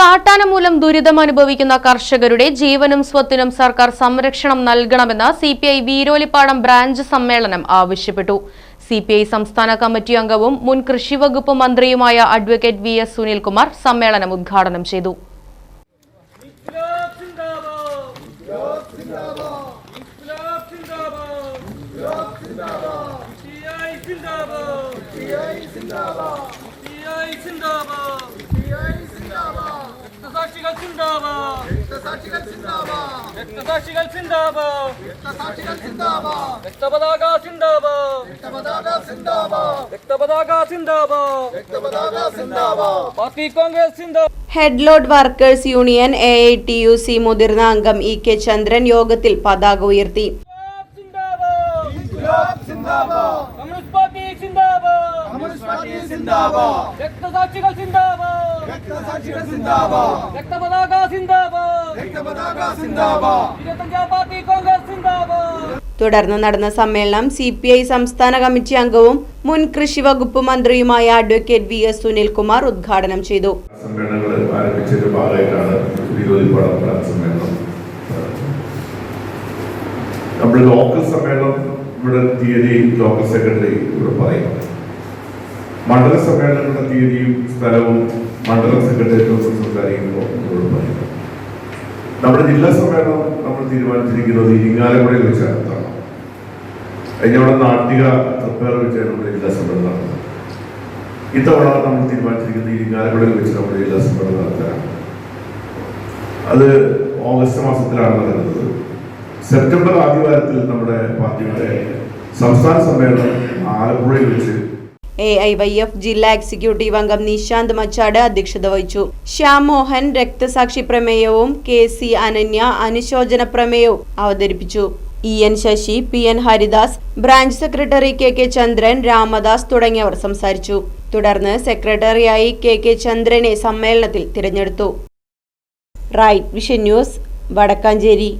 കാട്ടാന മൂലം ദുരിതം അനുഭവിക്കുന്ന കർഷകരുടെ ജീവനും സ്വത്തിനും സർക്കാർ സംരക്ഷണം നൽകണമെന്ന് C P I Veerolippadam branch സമ്മേളനം ആവശ്യപ്പെട്ടു. സി പി ഐ സംസ്ഥാന കമ്മിറ്റി അംഗവും മുൻ കൃഷിവകുപ്പ് മന്ത്രിയുമായ അഡ്വക്കേറ്റ് വി എസ് സുനിൽകുമാർ സമ്മേളനം ഉദ്ഘാടനം ചെയ്തു ഇൻക്ലാബ് സിന്ദാബാദ് സിഐ സിന്ദാബാദ് സിഐ സിന്ദാബാദ് സിഐ സിന്ദാബാദ് സിഐ സിന്ദാബാദ് രക്തസാക്ഷികൾ സിന്ദാബാദ് രക്തസാക്ഷികൾ സിന്ദാബാദ് രക്തസാക്ഷികൾ സിന്ദാബാദ് രക്തസാക്ഷികൾ സിന്ദാബാദ് രക്തപതാക സിന്ദാബാദ് രക്തപതാക സിന്ദാബാദ് രക്തപതാക സിന്ദാബാദ് രക്തപതാക സിന്ദാബാദ് party Congress Zindabad headload workers union A I T U C മുതിർന്ന അംഗം ഇ കെ ചന്ദ്രൻ യോഗത്തിൽ പതാക ഉയർത്തി. കമ്മ്യൂണിസ്റ്റ് പാർട്ടി സിന്ദാബാദ് കമ്മ്യൂണിസ്റ്റ് പാർട്ടി സിന്ദാബാദ് രക്തസാക്ഷികൾ സിന്ദാബാദ് രക്തസാക്ഷികൾ സിന്ദാബാദ്. രക്തപതാക സിന്ദാബാദ്. രക്തപതാക സിന്ദാബാദ്. ഇരുപത്തഞ്ചാം പാർട്ടി കോൺഗ്രസ് സിന്ദാബാദ്. തുടർന്ന് നടന്ന സമ്മേളനം സി പി ഐ സംസ്ഥാന കമ്മിറ്റി അംഗവും മുൻ കൃഷി വകുപ്പ് മന്ത്രിയുമായ അഡ്വക്കേറ്റ് വി എസ് സുനിൽകുമാർ ഉദ്ഘാടനം ചെയ്തു. സമ്മേളനം. നമ്മൾ ലോക്കൽ സമ്മേളനം ഇവിടെ തീയതി ലോക്കൽ സെക്രട്ടറി ഇവിടെ പറയും. മണ്ഡല സമ്മേളനങ്ങളുടെ തീയതിയും സ്ഥലവും മണ്ഡല സെക്രട്ടേറിയറ്റ് സംസാരിക്കുമ്പോൾ എന്നോട് പറയും നമ്മുടെ ജില്ലാ സമ്മേളനം നമ്മൾ തീരുമാനിച്ചിരിക്കുന്നത് ഇരിങ്ങാലക്കുടയിൽ വെച്ച് നടത്തണം അതിനോട് നാട്ടിക തൃപ്പേർ വെച്ചാണ് നമ്മുടെ ജില്ലാ സമ്മേളനം നടത്തുന്നത് ഇത്തവണ നമ്മൾ തീരുമാനിച്ചിരിക്കുന്നത് ഇരിങ്ങാലക്കുടയിൽ വെച്ച് നമ്മുടെ ജില്ലാ സമ്മേളനം നടത്താനാണ്. അത് ഓഗസ്റ്റ് മാസത്തിലാണ് നടക്കുന്നത് സെപ്റ്റംബർ ആദ്യവാരത്തിൽ നമ്മുടെ പാർട്ടിയുടെ സംസ്ഥാന സമ്മേളനം ആലപ്പുഴയിൽ വെച്ച് എ ഐ വൈ എഫ് ജില്ലാ എക്സിക്യൂട്ടീവ് അംഗം നിശാന്ത് മച്ചാട് അധ്യക്ഷത വഹിച്ചു. ശ്യാം മോഹൻ രക്തസാക്ഷി പ്രമേയവും കെ സി അനന്യ അനുശോചന പ്രമേയവും അവതരിപ്പിച്ചു. E N Sasi P N Haridas branch secretary K K Chandran Ramadas തുടങ്ങിയവർ സംസാരിച്ചു. തുടർന്ന് സെക്രട്ടറിയായി കെ കെ ചന്ദ്രനെ സമ്മേളനത്തിൽ തിരഞ്ഞെടുത്തു. Right vision news Vadakkanchery.